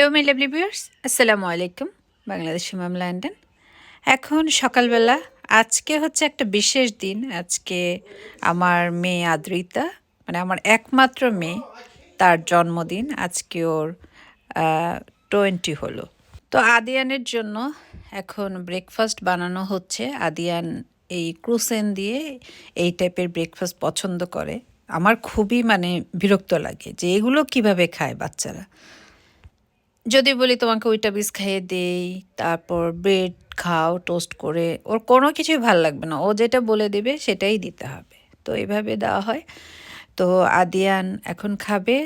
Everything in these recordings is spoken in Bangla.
হ্যালো মাই লাভলি ভিউয়ার্স আসসালামু আলাইকুম বাংলাদেশি মাম লন্ডন এখন সকালবেলা, আজকে হচ্ছে একটা বিশেষ দিন। আজকে আমার মেয়ে আদ্রিতা মানে আমার একমাত্র মেয়ে, তার জন্মদিন। আজকে ওর টোয়েন্টি হলো। তো আদিয়ানের জন্য এখন ব্রেকফাস্ট বানানো হচ্ছে। আদিয়ান এই ক্রুসেন দিয়ে এই টাইপের ব্রেকফাস্ট পছন্দ করে। আমার খুবই মানে বিরক্ত লাগে যে এগুলো কীভাবে খায় বাচ্চারা। যদি বলি তোমাকে ওইটা বিষ খাইয়ে দেই, তারপর ব্রেড খাও টোস্ট করে, ওর কোনো কিছুই ভালো লাগবে না। ও যেটা বলে দেবে সেটাই দিতে হবে। তো এইভাবে দেওয়া হয়। তো আদিয়ান এখন খাবে।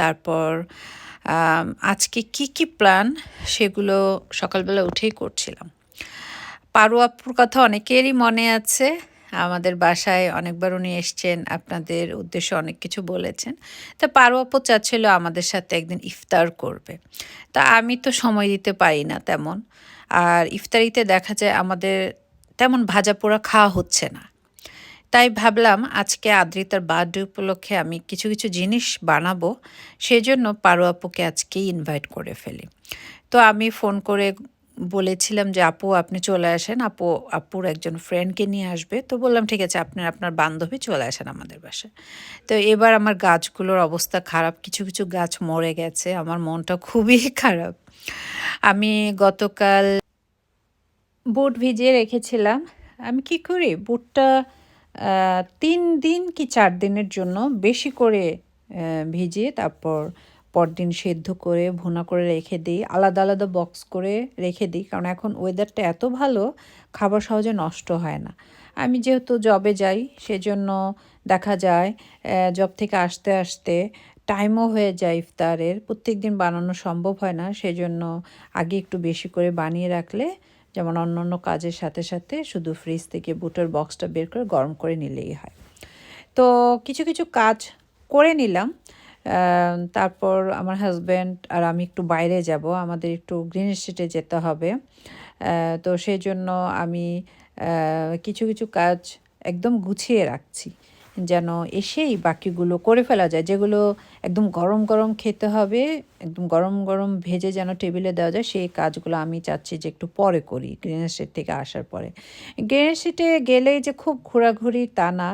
তারপর আজকে কি কি প্ল্যান সেগুলো সকালবেলা উঠেই করছিলাম। পারু আপুর কথা অনেকেরই মনে আছে। আমাদের বাসায় অনেকবার উনি এসছেন, আপনাদের উদ্দেশ্যে অনেক কিছু বলেছেন। তা পারু আপু চাচ্ছিল আমাদের সাথে একদিন ইফতার করবে। তা আমি তো সময় দিতে পারি না তেমন। আর ইফতারিতে দেখা যায় আমাদের তেমন ভাজা পোড়া খাওয়া হচ্ছে না। তাই ভাবলাম আজকে আদ্রিতার বার্থডে উপলক্ষে আমি কিছু কিছু জিনিস বানাবো, সেজন্য পারু আপুকে আজকেই ইনভাইট করে ফেলি। তো আমি ফোন করে বলেছিলাম যে, আপু, আপনি চলে আসেন। আপু, আপুর একজন ফ্রেন্ডকে নিয়ে আসবে। তো বললাম, ঠিক আছে, আপনি, আপনার বান্ধবী চলে আসেন আমাদের বাসায়। তো এবার আমার গাছগুলোর অবস্থা খারাপ। কিছু কিছু গাছ মরে গেছে। আমার মনটা খুবই খারাপ। আমি গতকাল বুট ভিজিয়ে রেখেছিলাম। আমি কি করি? বুটটা তিন দিন কি চার দিনের জন্য বেশি করে ভিজিয়ে তারপর পরদিন সেদ্ধ করে, ভুনা করে রেখে দিই। আলাদা আলাদা বক্স করে রেখে দিই, কারণ এখন ওয়েদারটা এত ভালো, খাবার সহজে নষ্ট হয় না। আমি যেহেতু জবে যাই, সেজন্য দেখা যায় জব থেকে আসতে আসতে টাইমও হয়ে যায় ইফতারের। প্রত্যেক দিন বানানো সম্ভব হয় না, সেজন্য আগে একটু বেশি করে বানিয়ে রাখলে, যেমন অন্য অন্য কাজের সাথে সাথে শুধু ফ্রিজ থেকে বুটের বক্সটা বের করে গরম করে নিলেই হয়। তো কিছু কিছু কাজ করে নিলাম। তারপর আমার হাজব্যান্ড আর আমি একটু বাইরে যাব। আমাদের একটু গ্রিন স্ট্রিটে যেতে হবে। তো সেই জন্য আমি কিছু কিছু কাজ একদম গুছিয়ে রাখছি। যেন এসেই বাকিগুলো করে ফেলা যায়, যেগুলো একদম গরম গরম খেতে হবে, একদম গরম গরম ভেজে যেন টেবিলে দেওয়া যায়, সেই কাজগুলো আমি চাচ্ছি যে একটু পরে করি, গ্রিন স্ট্রিট থেকে আসার পরে। গ্রিন স্ট্রিটে গেলেই যে খুব ঘোরাঘুরি তা না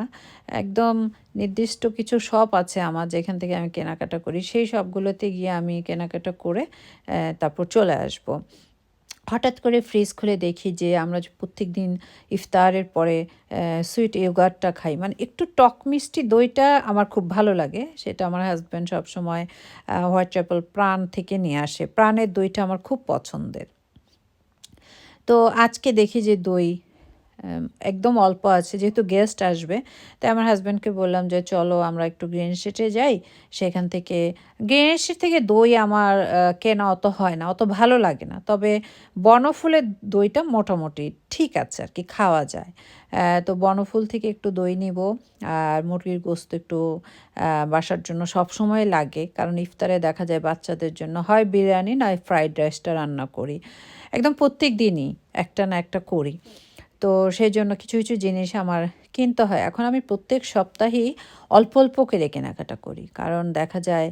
একদম নির্দিষ্ট কিছু শপ আছে আমার যেখান থেকে আমি কেনাকাটা করি, সেই শপগুলোতে গিয়ে আমি কেনাকাটা করে তারপর চলে আসব। হঠাৎ করে ফ্রিজ খুলে দেখি যে আমরা প্রত্যেক দিন ইফতারের পরে সুইট ইয়োগার্টটা খাই। মানে একটু টক মিষ্টি দইটা আমার খুব ভালো লাগে। সেটা আমার হাজব্যান্ড সবসময় হোয়াইট চ্যাপল প্রাণ থেকে নিয়ে আসে। প্রাণের দইটা আমার খুব পছন্দের। তো আজকে দেখি যে দই একদম অল্প আছে, যেহেতু গেস্ট আসবে, তাই আমার হাজব্যান্ডকে বললাম যে, চলো আমরা একটু গ্রিন স্ট্রিটে যাই, সেখান থেকে গ্রিন স্ট্রিট থেকে দই আমার কেনা অত হয় না, অত ভালো লাগে না, তবে বনফুলের দইটা মোটামুটি ঠিক আছে আর কি, খাওয়া যায়। তো বনফুল থেকে একটু দই নিব, আর মুরগির গোস্ত একটু বাসার জন্য সব সময় লাগে, কারণ ইফতারে দেখা যায় বাচ্চাদের জন্য হয় বিরিয়ানি, নয় ফ্রাইড রাইসটা রান্না করি। একদম প্রত্যেক দিনই একটা না একটা করি। তো সেই জন্য কিছু কিছু জিনিস আমার কিনতে হয়। এখন আমি প্রত্যেক সপ্তাহেই অল্প অল্প করে কেনাকাটা করি। কারণ দেখা যায়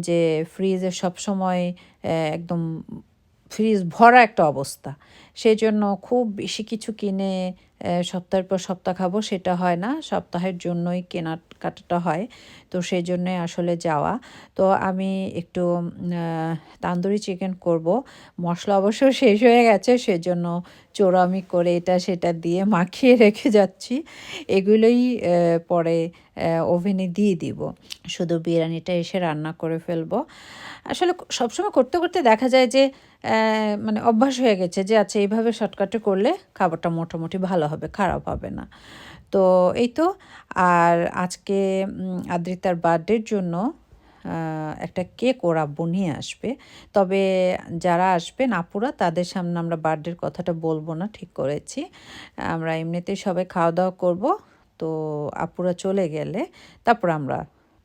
যে ফ্রিজে সবসময় সময় একদম ফ্রিজ ভরা একটা অবস্থা। সেই জন্য খুব বেশি কিছু কিনে সপ্তাহের পর সপ্তাহ খাব, সেটা হয় না। সপ্তাহের জন্যই কেনাকাটাটা হয়। তো সেই জন্যে আসলে যাওয়া। তো আমি একটু তান্দুরি চিকেন করব। মশলা অবশ্য শেষ হয়ে গেছে, সেজন্য চোরামি করে এটা সেটা দিয়ে মাখিয়ে রেখে যাচ্ছি। এগুলোই পরে ওভেনে দিয়ে দিব। শুধু বিরিয়ানিটা এসে রান্না করে ফেলব। আসলে সবসময় করতে করতে দেখা যায় যে মানে অভ্যাস হয়ে গেছে যে আচ্ছা এইভাবে শর্টকাটে করলে খাবারটা মোটামুটি ভালো হবে, খারাপ হবে না। তো এই তো, আর আজকে আদ্রিতার বার্থডের জন্য একটা কেক ওরা আব্বু নিয়ে আসবে। তবে যারা আসবেন আপুরা, তাদের সামনে আমরা বার্থডের কথাটা বলব না, ঠিক করেছি। আমরা এমনিতেই সবাই খাওয়া দাওয়া করব। তো আপুরা চলে গেলে, তারপর আমরা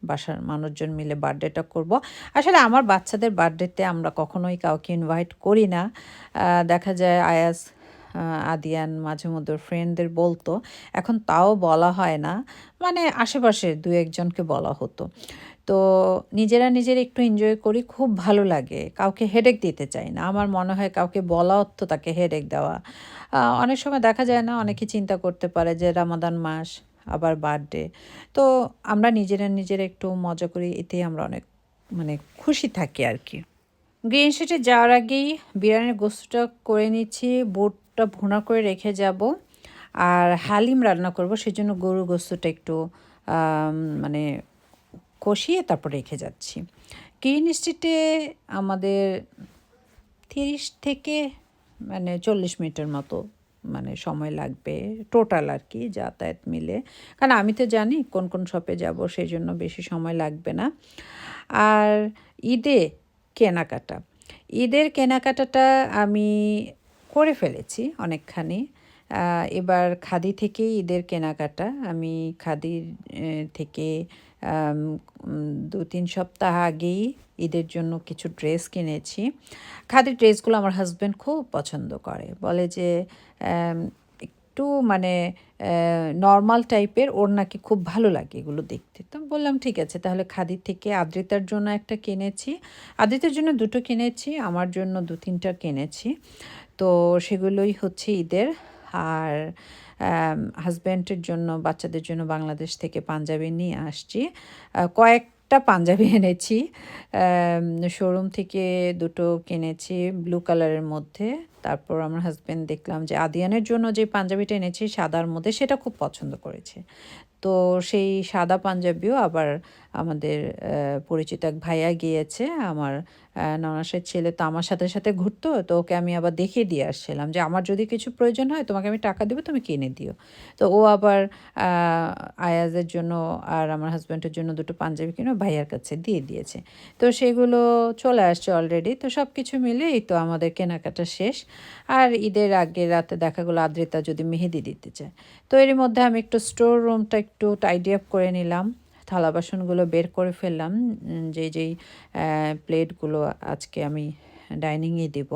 বাসার মানুষজন মিলে বার্থডেটা করব। আসলে আমার বাচ্চাদের বার্থডেতে আমরা কখনোই কাউকে ইনভাইট করি না। দেখা যায় আয়াস আদিয়ান, মাঝে মধ্যে ফ্রেন্ডদের বলতো। এখন তাও বলা হয় না। মানে আশেপাশে দু একজনকে বলা হতো। তো নিজেরা নিজের একটু এনজয় করি, খুব ভালো লাগে। কাউকে হেডেক দিতে চাই না। আমার মনে হয় কাউকে বলা অর্থ তাকে হেডেক দেওয়া। অনেক সময় দেখা যায় না, অনেকে চিন্তা করতে পারে যে রামাদান মাস, আবার বার্থডে তো আমরা নিজেরা নিজেরা একটু মজা করি, এতেই আমরা অনেক মানে খুশি থাকি আর কি। গ্রিন শিটে যাওয়ার আগেই বিরিয়ানির গোস্তটা করে নিচ্ছি বুটটা ভুনা করে রেখে যাব। আর হালিম রান্না করব, সেজন্য গরু গোস্তটা একটু মানে কষিয়ে তারপর রেখে যাচ্ছি। গ্রিন স্ট্রিটে আমাদের তিরিশ থেকে মানে চল্লিশ মিনিটের মতো মানে সময় লাগবে টোটাল আর কি যাতায়াত মিলে। কারণ আমি তো জানি কোন কোন শপে যাব সেই জন্য বেশি সময় লাগবে না। আর ঈদে কেনাকাটা। ঈদের কেনাকাটাটা আমি করে ফেলেছি অনেকখানি। এবার খাদি থেকেই ঈদের কেনাকাটা। আমি খাদির থেকে দু তিন সপ্তাহ আগেই ঈদের জন্য কিছু ড্রেস কিনেছি। খাদির ড্রেসগুলো আমার হাজব্যান্ড খুব পছন্দ করে। বলে যে একটু মানে নর্মাল টাইপের, ওর নাকি খুব ভালো লাগে এগুলো দেখতে। তো বললাম, ঠিক আছে, তাহলে খাদির থেকে আদ্রিতার জন্য একটা কিনেছি। আদ্রিতার জন্য দুটো কিনেছি, আমার জন্য দু তিনটা কিনেছি। তো সেগুলোই হচ্ছে ঈদের। আর হাজব্যান্ডের জন্য বাচ্চাদের জন্য বাংলাদেশ থেকে পাঞ্জাবি নিয়ে আসছি। আহ, কয়েকটা পাঞ্জাবি এনেছি। শোরুম থেকে দুটো কিনেছি ব্লু কালারের মধ্যে। তারপর আমার হাজব্যান্ড দেখলাম যে আদিয়ানের জন্য যে পাঞ্জাবিটা এনেছি সাদার মধ্যে সেটা খুব পছন্দ করেছে। তো সেই সাদা পাঞ্জাবিও আবার আমাদের পরিচিত এক ভাইয়া গিয়েছে আমার ননাসের ছেলে তো আমার সাথে সাথে ঘুরতো, তো ওকে আমি আবার দেখিয়ে দিয়ে আসছিলাম যে আমার যদি কিছু প্রয়োজন হয় তোমাকে আমি টাকা দেবো, তুমি কিনে দিও। তো ও আবার আয়াজের জন্য আর আমার হাজব্যান্ডের জন্য দুটো পাঞ্জাবি কিনে ভাইয়ার কাছে দিয়ে দিয়েছে। তো সেগুলো চলে আসছে অলরেডি তো সব কিছু মিলে এই তো আমাদের কেনাকাটা শেষ। আর ঈদের আগে রাতে দেখা গেলো আদ্রিতা যদি মেহেদি দিতে চায়। তো এর মধ্যে আমি একটু স্টোর রুমটা একটু টাইডি আপ করে নিলাম। থালা বাসনগুলো বের করে ফেললাম উম, যেই প্লেটগুলো আজকে আমি ডাইনিংয়ে দেব।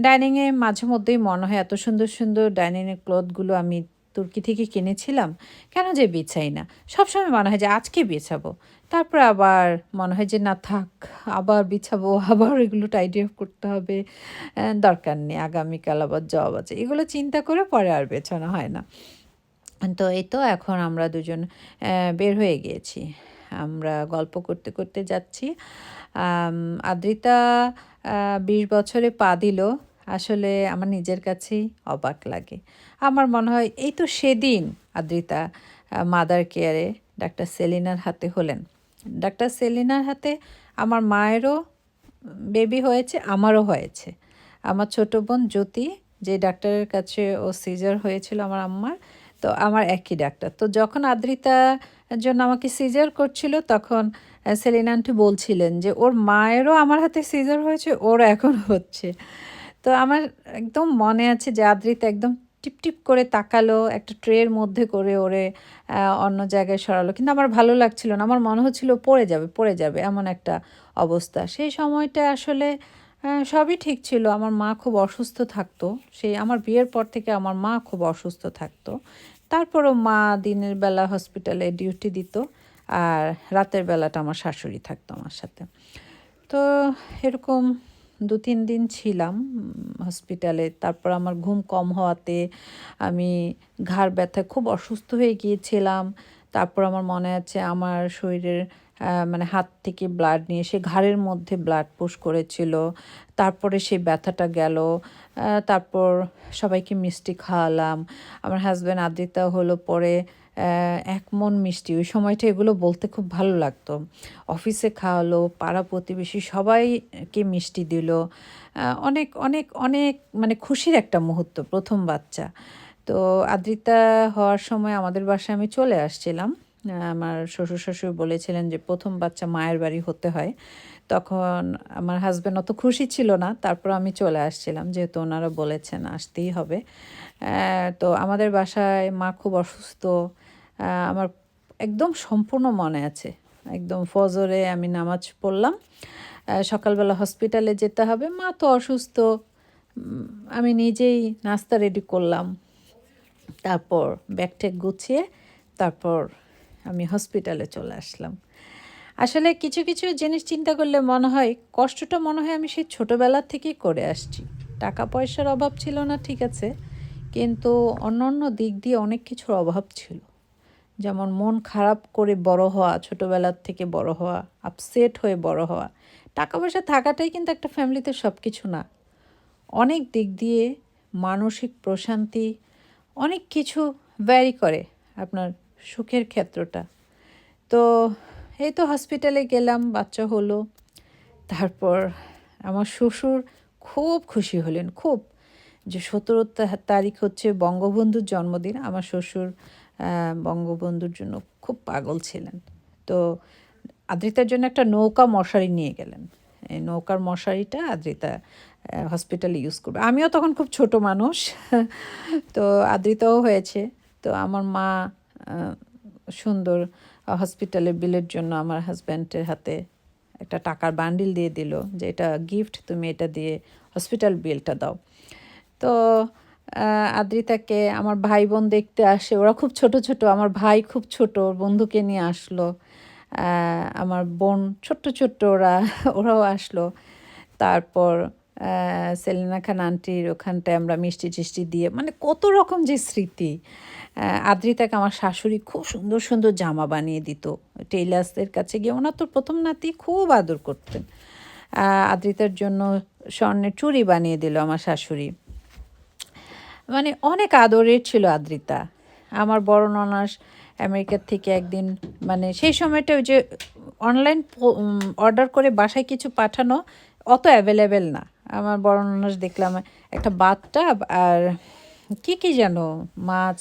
ডাইনিংয়ে মাঝে মধ্যেই মনে হয় এত সুন্দর সুন্দর ডাইনিংয়ের ক্লথগুলো আমি তুর্কি থেকে কিনেছিলাম কেন যে বিছাই না? সবসময় মনে হয় যে আজকে বিছাবো। তারপর আবার মনে হয় যে না থাক আবার বিছাবো আবার এগুলো টাইডি অফ করতে হবে দরকার নেই আগামীকাল আবার জব আছে। এগুলো চিন্তা করে পরে আর বেছানো হয় না। তো এই তো এখন আমরা দুজন বের হয়ে গিয়েছি। আমরা গল্প করতে করতে যাচ্ছি। আদ্রিতা বিশ বছরে পা দিল। আসলে আমার নিজের কাছেই অবাক লাগে। আমার মনে হয় এই তো সেদিন আদ্রিতা মাদার কেয়ারে ডাক্তার সেলিনার হাতে হলেন। ডাক্তার সেলিনার হাতে আমার মায়েরও বেবি হয়েছে, আমারও হয়েছে। আমার ছোট বোন জ্যোতি, যে ডাক্তারের কাছে ও সিজার হয়েছিল আমার আম্মার তো আমার একই ডাক্তার। তো যখন আদ্রিতা জন্য আমাকে সিজার করছিল তখন আহ, সেলিনা আন্টি বলছিলেন যে ওর মায়েরও আমার হাতে সিজার হয়েছে ওর এখন হচ্ছে। তো আমার একদম মনে আছে যে আদ্রিতা একদম টিপ টিপ করে তাকালো একটা ট্রের মধ্যে করে ওরে অন্য জায়গায় সরালো। কিন্তু আমার ভালো লাগছিল না আমার মনে হচ্ছিল পড়ে যাবে পড়ে যাবে এমন একটা অবস্থা। সেই সময়টা আসলে সবই ঠিক ছিল। আমার মা খুব অসুস্থ থাকতো। সেই আমার বিয়ের পর থেকে আমার মা খুব অসুস্থ থাকতো। তারপরও মা দিনের বেলা হসপিটালে ডিউটি দিত আর রাতের বেলাটা আমার শাশুড়ি থাকতো আমার সাথে। তো এরকম দু তিন দিন ছিলাম হসপিটালে। তারপর আমার ঘুম কম হওয়াতে আমি ঘাড় ব্যথায় খুব অসুস্থ হয়ে গিয়েছিলাম। তারপর আমার মনে আছে আমার শরীরের মানে হাত থেকে ব্লাড নিয়ে সে ঘাড়ের মধ্যে ব্লাড পুশ করেছিল। তারপরে সেই ব্যথাটা গেল। তারপর সবাইকে মিষ্টি খাওয়ালাম। আমার হাজব্যান্ড আদিতা হলো পরে এক মন মিষ্টি। ওই সময়টা এগুলো বলতে খুব ভালো লাগতো। অফিসে খাওয়ালো, পাড়া প্রতিবেশী সবাইকে মিষ্টি দিল। অনেক অনেক অনেক মানে খুশির একটা মুহূর্ত প্রথম বাচ্চা। তো আদ্রিতা হওয়ার সময় আমাদের বাসায় আমি চলে আসছিলাম। আমার শ্বশুর শাশুড়ি বলেছিলেন যে প্রথম বাচ্চা মায়ের বাড়ি হতে হয়। তখন আমার হাজব্যান্ড অত খুশি ছিল না, তারপর আমি চলে আসছিলাম, যেহেতু ওনারা বলেছেন আসতেই হবে। তো আমাদের বাসায় মা খুব অসুস্থ। আমার একদম সম্পূর্ণ মনে আছে। একদম ফজরে আমি নামাজ পড়লাম। সকালবেলা হসপিটালে যেতে হবে। মা তো অসুস্থ। আমি নিজেই নাস্তা রেডি করলাম। তারপর ব্যাগ ট্যাগ গুছিয়ে তারপর আমি হসপিটালে চলে আসলাম। আসলে কিছু কিছু জিনিস চিন্তা করলে মনে হয়, কষ্টটা মনে হয় আমি সেই ছোটোবেলার থেকেই করে আসছি। টাকা পয়সার অভাব ছিল না, ঠিক আছে, কিন্তু অন্য অন্য দিক দিয়ে অনেক কিছুর অভাব ছিল। যেমন মন খারাপ করে বড় হওয়া, ছোটোবেলার থেকে বড় হওয়া আপসেট হয়ে বড় হওয়া, টাকা পয়সা থাকাটাই কিন্তু একটা ফ্যামিলিতে সব কিছু না। অনেক দিক দিয়ে মানসিক প্রশান্তি অনেক কিছু ভ্যারি করে আপনার সুখের ক্ষেত্রটা। তো এই তো হসপিটালে গেলাম, বাচ্চা হলো, তারপর আমার শ্বশুর খুব খুশি হলেন, খুব। যে সতেরো তারিখ হচ্ছে বঙ্গবন্ধুর জন্মদিন, আমার শ্বশুর বঙ্গবন্ধুর জন্য খুব পাগল ছিলেন। তো আদ্রিতার জন্য একটা নৌকা মশারি নিয়ে গেলেন। নৌকার মশারিটা আদ্রিতা হসপিটালে ইউজ করবে। আমিও তখন খুব ছোট মানুষ, তো আদ্রিতাও হয়েছে। তো আমার মা সুন্দর হসপিটালের বিলের জন্য আমার হাজব্যান্ডের হাতে একটা টাকার বান্ডিল দিয়ে দিল যে এটা গিফট তুমি এটা দিয়ে হসপিটাল বিলটা দাও। তো আদ্রিতাকে আমার ভাই বোন দেখতে আসে। ওরা খুব ছোট ছোট, আমার ভাই খুব ছোট বন্ধুকে নিয়ে আসলো। আমার বোন, ছোট্ট ছোট্ট ওরা, ওরাও আসলো। তারপর সেলিনা খান আন্টির ওখানটায় আমরা মিষ্টি টিষ্টি দিয়ে মানে কত রকম যে স্মৃতি। আদ্রিতাকে আমার শাশুড়ি খুব সুন্দর সুন্দর জামা বানিয়ে দিত। টেইলার্সদের কাছে গিয়ে ওনার তো প্রথম নাতি খুব আদর করতেন। আদ্রিতার জন্য স্বর্ণের চুড়ি বানিয়ে দিল আমার শাশুড়ি। মানে অনেক আদরের ছিল আদ্রিতা। আমার বড় ননাস আমেরিকার থেকে একদিন মানে সেই সময়টা ওই যে অনলাইন অর্ডার করে বাসায় কিছু পাঠানো অত অ্যাভেলেবেল না। আমার বড় ননাস দেখলাম, একটা বাথটাব আর কি কি যেন মাছ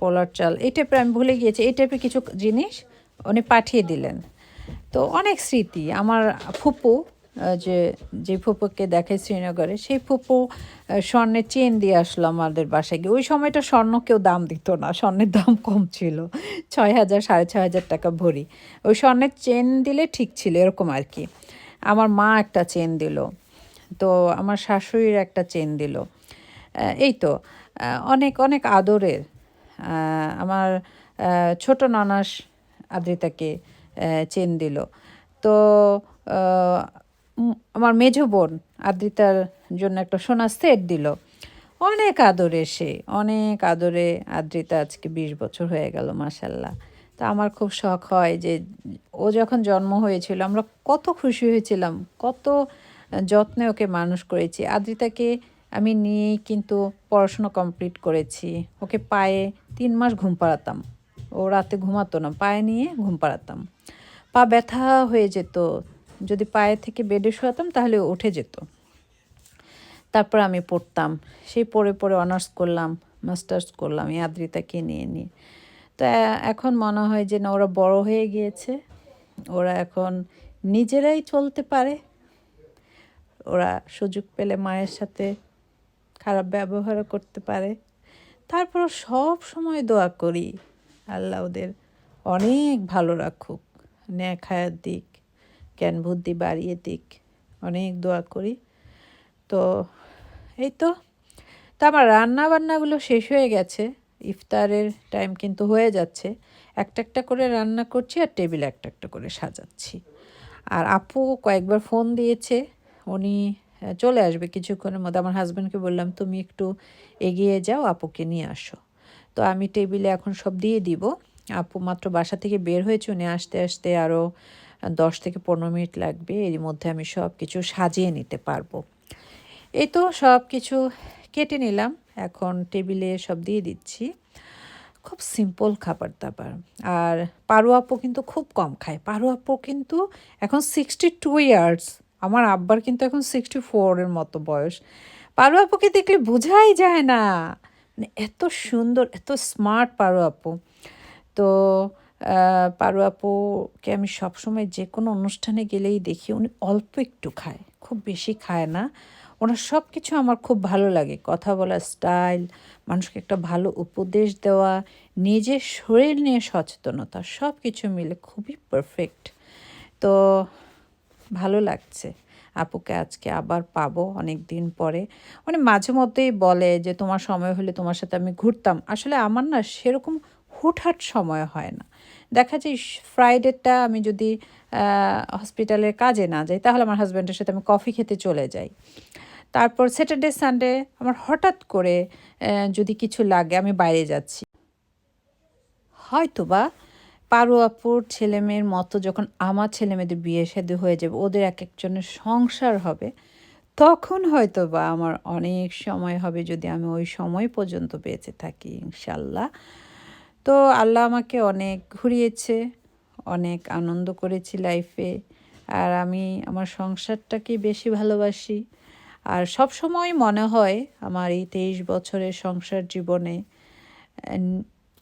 পোলার চাল, এই টাইপের আমি ভুলে গিয়েছি। এই টাইপের কিছু জিনিস উনি পাঠিয়ে দিলেন। তো অনেক স্মৃতি। আমার ফুপু যে যে ফুপুকে দেখে শ্রীনগরে, সেই ফুপু স্বর্ণের চেন দিয়ে আসলো আমাদের বাসায় গিয়ে। ওই সময়টা স্বর্ণ কেউ দাম দিত না, স্বর্ণের দাম কম ছিল। ছয় হাজার, সাড়ে ছয় হাজার টাকা ভরি। ওই স্বর্ণের চেন দিলে ঠিক ছিল, এরকম আর কি। আমার মা একটা চেন দিল, তো আমার শাশুড়ির একটা চেন দিল। এই তো অনেক অনেক আদরের আমার ছোট ননাস আদ্রিতাকে চেন দিল। তো আমার মেজো বোন আদ্রিতার জন্য একটা সোনার সেট দিল। অনেক আদরে সে, অনেক আদরে আদ্রিতা আজকে বিশ বছর হয়ে গেল মাসাল্লাহ তা আমার খুব শখ হয় যে ও যখন জন্ম হয়েছিল আমরা কত খুশি হয়েছিলাম, কত যত্নে ওকে মানুষ করেছি। আদ্রিতাকে আমি নিয়েই কিন্তু পড়াশোনা কমপ্লিট করেছি। ওকে পায়ে তিন মাস ঘুম পাড়াতাম। ও রাতে ঘুমাতো না, পায়ে নিয়ে ঘুম পাড়াতাম। পা ব্যথা হয়ে যেত যদি পায়ে থেকে বেডে শোয়াতাম, তাহলে উঠে যেত। তারপর আমি পড়তাম। সেই পড়ে পড়ে অনার্স করলাম, মাস্টার্স করলাম, এই আদ্রিতাকে নিয়ে নিয়ে। তো এখন মনে হয় যে না, ওরা বড় হয়ে গিয়েছে। ওরা এখন নিজেরাই চলতে পারে। ওরা সুযোগ পেলে মায়ের সাথে খারাপ ব্যবহারও করতে পারে। তারপর সব সময় দোয়া করি, আল্লাহ ওদের অনেক ভালো রাখুক, ন্যাক হায়াত দিক। জ্ঞান বুদ্ধি বাড়িয়ে দিক। অনেক দোয়া করি। তো এই তো। তো আমার রান্না বান্নাগুলো শেষ হয়ে গেছে। ইফতারের টাইম কিন্তু হয়ে যাচ্ছে। একটা একটা করে রান্না করছি আর টেবিল একটা একটা করে সাজাচ্ছি। আর আপু কয়েকবার ফোন দিয়েছে। উনি চলে আসবে কিছুক্ষণের মধ্যে। আমার হাজব্যান্ডকে বললাম, তুমি একটু এগিয়ে যাও, আপুকে নিয়ে আসো। তো আমি টেবিলে এখন সব দিয়ে দিব। আপু মাত্র বাসা থেকে বের হয়েছে। উনি আসতে আসতে আরও দশ থেকে পনেরো মিনিট লাগবে, এর মধ্যে আমি সব কিছু সাজিয়ে নিতে পারব। এই তো সব কিছু কেটে নিলাম, এখন টেবিলে সব দিয়ে দিচ্ছি। খুব সিম্পল খাবার দাবার। আর পারু আপু কিন্তু খুব কম খায়। পারু আপু কিন্তু এখন সিক্সটি টু ইয়ার্স আমার আব্বার কিন্তু এখন সিক্সটি ফোরের মতো বয়স। পারু আপুকে দেখলে বোঝাই যায় না। মানে এত সুন্দর, এত স্মার্ট পারু আপু। তো পারু আপুকে আমি সবসময় যে কোনো অনুষ্ঠানে গেলেই দেখি, উনি অল্প একটু খায়, খুব বেশি খায় না। ওনার সব কিছু আমার খুব ভালো লাগে, কথা বলার স্টাইল, মানুষকে একটা ভালো উপদেশ দেওয়া, নিজের শরীর নিয়ে সচেতনতা সব কিছু মিলে খুবই পারফেক্ট তো ভালো লাগছে আপুকে আজকে আবার পাবো অনেক দিন পরে। মানে মাঝে মধ্যেই বলে যে, তোমার সময় হলে তোমার সাথে আমি ঘুরতাম। আসলে আমার না সেরকম হুটহাট সময় হয় না। দেখা যায় ফ্রাইডেটা আমি যদি হসপিটালের কাজে না যাই, তাহলে আমার হাজব্যান্ডের সাথে আমি কফি খেতে চলে যাই। তারপর স্যাটারডে সানডে আমার হঠাৎ করে যদি কিছু লাগে আমি বাইরে যাচ্ছি। হয়তো বা পারু আপুর ছেলে মেয়ের মতো যখন আমার ছেলে মেয়েদের বিয়ে শাদী হয়ে যাবে, ওদের এক একজনের সংসার হবে, তখন হয়তো বা আমার অনেক সময় হবে যদি আমি ওই সময় পর্যন্ত বেঁচে থাকি, ইনশাল্লাহ। তো আল্লাহ আমাকে অনেক ঘুরিয়েছে, অনেক আনন্দ করেছি লাইফে আর আমি আমার সংসারটাকে বেশি ভালোবাসি। আর সব সময় মনে হয় আমার এই তেইশ বছরের সংসার জীবনে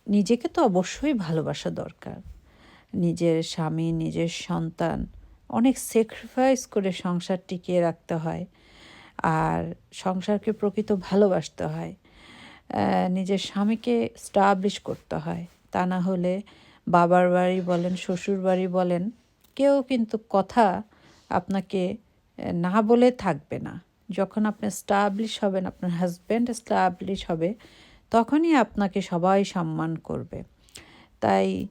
নিজেকে তো অবশ্যই ভালোবাসা দরকার। নিজের স্বামী, নিজের সন্তান, অনেক স্যাক্রিফাইস করে সংসার টিকিয়ে রাখতে হয়। আর সংসারকে প্রকৃত ভালোবাসতে হয়। নিজের স্বামীকে স্টাবলিশ করতে হয়। তা না হলে বাবার বাড়ি বলেন, শ্বশুর বাড়ি বলেন, কেউ কিন্তু কথা আপনাকে না বলে থাকবে না। যখন আপনি স্টাবলিশ হবেন, আপনার হাজব্যান্ড স্টাবলিশ হবে, তখনই আপনাকে সবাই সম্মান করবে। তাই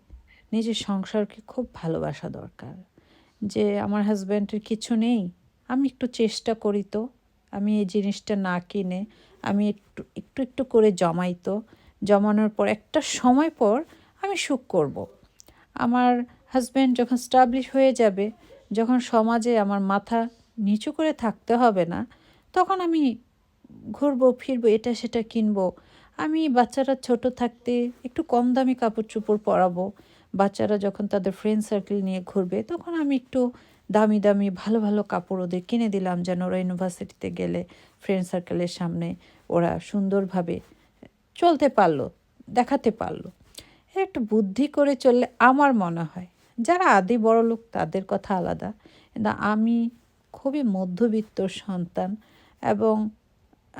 নিজের সংসারকে খুব ভালোবাসা দরকার। যে আমার হাজব্যান্ডের কিছু নেই, আমি একটু চেষ্টা করি তো। আমি এই জিনিসটা না কিনে, আমি একটু একটু একটু করে জমাই তো। জমানোর পর একটা সময় পর আমি সুখ করব। আমার হাজব্যান্ড যখন স্টাবলিশ হয়ে যাবে, যখন সমাজে আমার মাথা নিচু করে থাকতে হবে না, তখন আমি ঘুরবো, ফিরবো, এটা সেটা কিনবো। আমি বাচ্চারা ছোট থাকতে একটু কম দামি কাপড় চোপড় পরাবো। বাচ্চারা যখন তাদের ফ্রেন্ড সার্কেল নিয়ে ঘুরবে, তখন আমি একটু দামি দামি ভালো ভালো কাপড় ওদের কিনে দিলাম যেন ওরা ইউনিভার্সিটিতে গেলে ফ্রেন্ড সার্কেলের সামনে ওরা সুন্দরভাবে চলতে পারল, দেখাতে পারল। একটু বুদ্ধি করে চললে আমার মনে হয়, যারা আদি বড় লোক তাদের কথা আলাদা। কিন্তু আমি খুবই মধ্যবিত্ত সন্তান এবং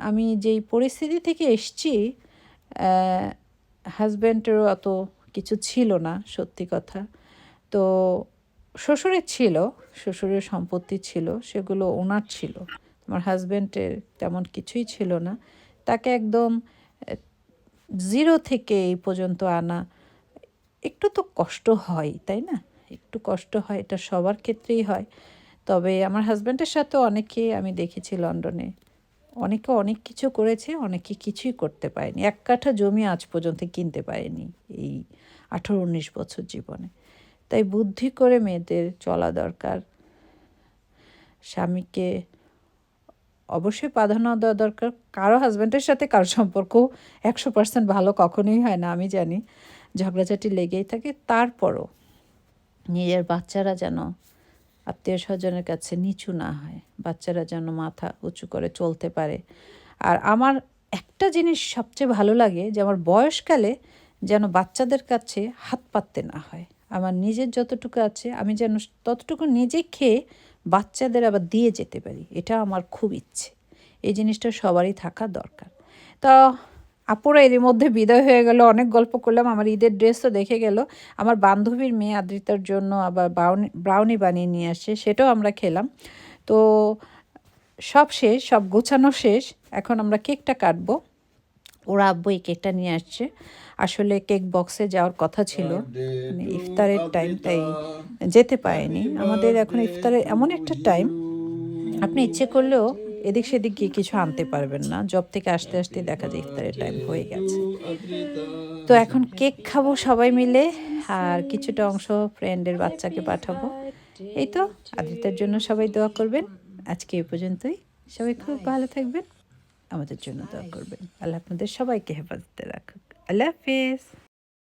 আমি যেই পরিস্থিতি থেকে এসছি হাজব্যান্ডেরও অত কিছু ছিল না, সত্যি কথা। তো শ্বশুরের ছিল, শ্বশুরের সম্পত্তি ছিল, সেগুলো ওনার ছিল। আমার হাজব্যান্ডের তেমন কিছুই ছিল না। তাকে একদম জিরো থেকে এই পর্যন্ত আনা একটু তো কষ্ট হয়, তাই না? একটু কষ্ট হয়, এটা সবার ক্ষেত্রেই হয়। তবে আমার হাজব্যান্ডের সাথে অনেকে আমি দেখেছি লন্ডনে অনেকে অনেক কিছু করেছে, অনেকে কিছুই করতে পারেনি। এক কাঠা জমি আজ পর্যন্ত কিনতে পারেনি এই আঠেরো উনিশ বছর জীবনে। তাই বুদ্ধি করে মেয়েদের চলা দরকার। স্বামীকে অবশ্যই প্রাধান্য দেওয়া দরকার। কারও হাজব্যান্ডের সাথে কারও সম্পর্ক একশো পার্সেন্ট ভালো কখনোই হয় না, আমি জানি। ঝগড়াঝাটি লেগেই থাকে। তারপরও নিজের বাচ্চারা যেন আত্মীয় স্বজনের কাছে নিচু না হয়। বাচ্চারা যেন মাথা উঁচু করে চলতে পারে। আর আমার একটা জিনিস সবচেয়ে ভালো লাগে যে আমার বয়সকালে যেন বাচ্চাদের কাছে হাত পাততে না হয়। আমার নিজের যতটুকু আছে, আমি যেন ততটুকু নিজে খেয়ে বাচ্চাদের আবার দিয়ে যেতে পারি। এটা আমার খুব ইচ্ছে। এই জিনিসটা সবারই থাকা দরকার। তো আপুরা এর মধ্যে বিদায় হয়ে গেল, অনেক গল্প করলাম, আমার ঈদের ড্রেসও দেখে গেল। আমার বান্ধবীর মেয়ে আদ্রিতার জন্য আবার ব্রাউনি ব্রাউনি বানিয়ে নিয়ে আসছে, সেটাও আমরা খেলাম। তো সব শেষ, সব গোছানো শেষ, এখন আমরা কেকটা কাটবো। ওরা আব্বু এই কেকটা নিয়ে আসছে। আসলে কেক বক্সে যাওয়ার কথা ছিল। মানে ইফতারের টাইম তাই যেতে পারেনি। আমাদের এখন ইফতারের এমন একটা টাইম আপনি ইচ্ছে করলেও এদিক সেদিক গিয়ে কিছু আনতে পারবেন না। জব থেকে আসতে আসতে দেখা যায় ইফতারের টাইম হয়ে গেছে। তো এখন কেক খাব সবাই মিলে, আর কিছুটা অংশ ফ্রেন্ডের বাচ্চাকে পাঠাবো। এই তো, আদিত্যের জন্য সবাই দোয়া করবেন। আজকে এই পর্যন্তই। সবাই খুব ভালো থাকবেন। আমাদের জন্য দোয়া করবেন। আল্লাহ আপনাদের সবাইকে হেফাজতে রাখুক। আল্লাহ হাফিজ।